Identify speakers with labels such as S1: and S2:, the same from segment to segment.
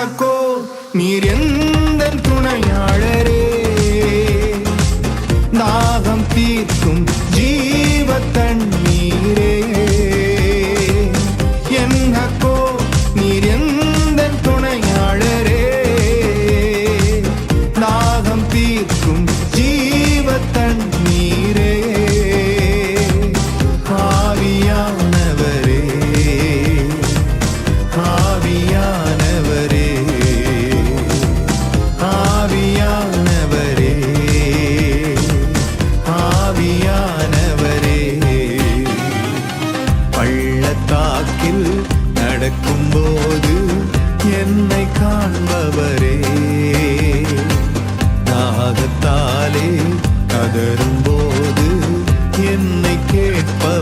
S1: என்னக்கோ நீர் எந்த துணையாளரே? நாகம் தீர்க்கும் வாக்கில் நடக்கும்போது என்னை காண்பவரே. தாகத்தாலே கதரும்போது என்னை கேட்பவரே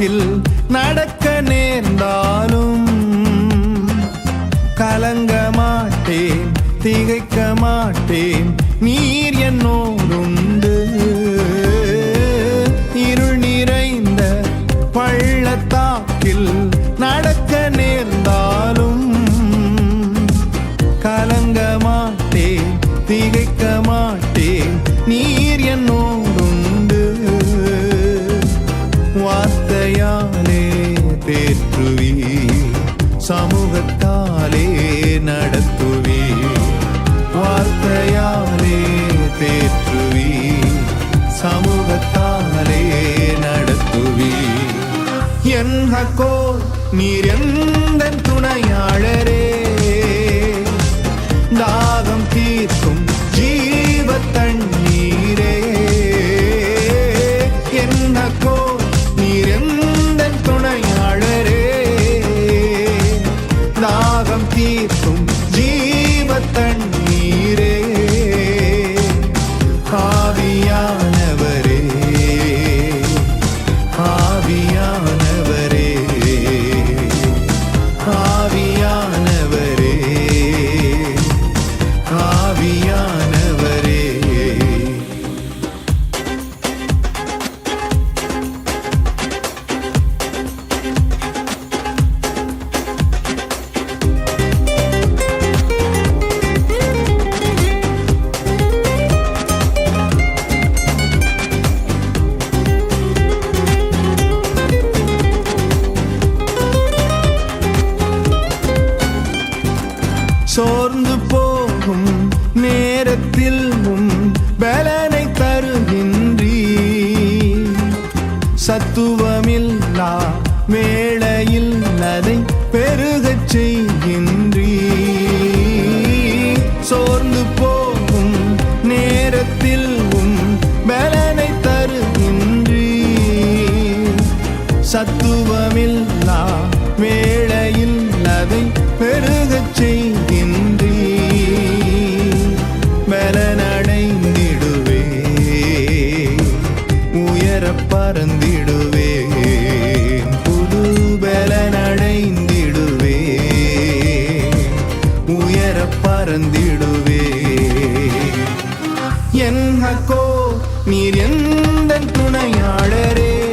S1: போக்கில் நடக்க நேர்ந்தாலும் கலங்க மாட்டேன் திகைக்க மாட்டேன். நீர் என்னோ சமூகத்தாலே நடத்துவி வார்த்தையாலே தேற்றுவி சமூகத்தாலே நடத்துவி என் ஹக்கோ நீர் எந்த சத்துவமில்லா வேளையில் அதை பெருகச் செய்கின்றீ. சோர்ந்து போகும் நேரத்தில் உம் பலனை தருகின்றீ. சத்துவமில்லா உயர பறந்திடுவே. என் ஹக்கோ நீர் எந்த துணையாளரே?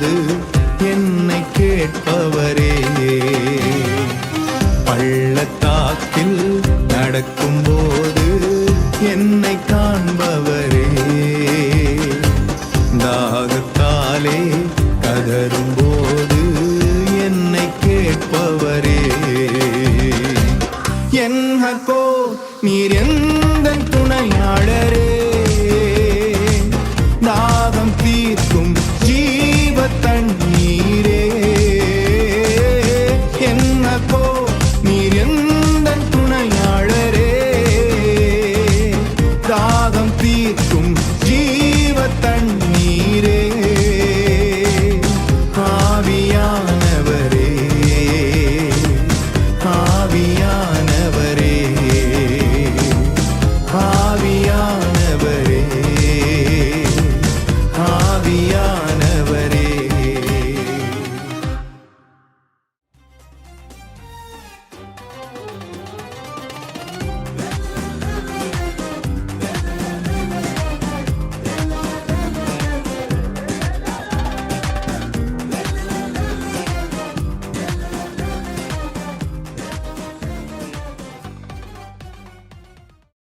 S1: போது என்னை கேட்பவரே. பள்ளத்தாக்கில் நடக்கும் போது என்னை காண்பவரே. தாகத்தாலே கதரும் போது என்னை கேட்பவரே. என்னக்கோ நீர் எந்த துணையாளரே. தாகம் தீர்க்கும் ஜீ தண்ணீரே.